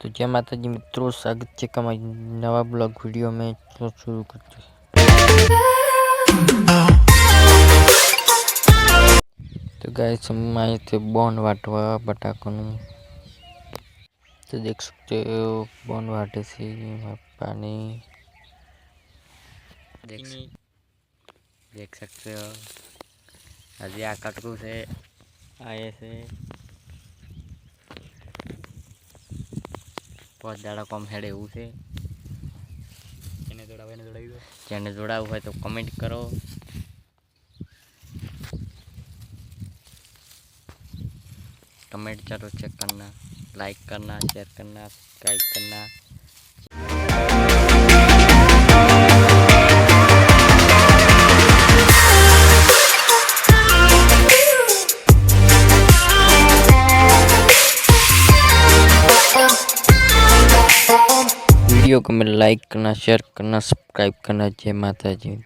तो जय माता जी मित्रों स्वागत છે કે અમારી નવા બ્લોગ વિડીયો મેં ચલો शुरू करते हैं तो गाइस हम आए थे बॉन वाटवा बटाकोनु तो देख सकते हो बॉन वाटे से वहाँ पानी देख देख सकते हो हजी आ कटकू से आए से પાંચ દાડા કોમ હેડ એવું છે. જેને જોડાવે એને જોડાવી દો. જેને જોડાવવું હોય તો કમેન્ટ કરો. કમેન્ટ ચાલો ચેક કરના લાઈક કરના શેર કરના સબસ્ક્રાઈબ કરના. वीडियो को मैं लाइक करना शेयर करना सब्सक्राइब करना जय माता जी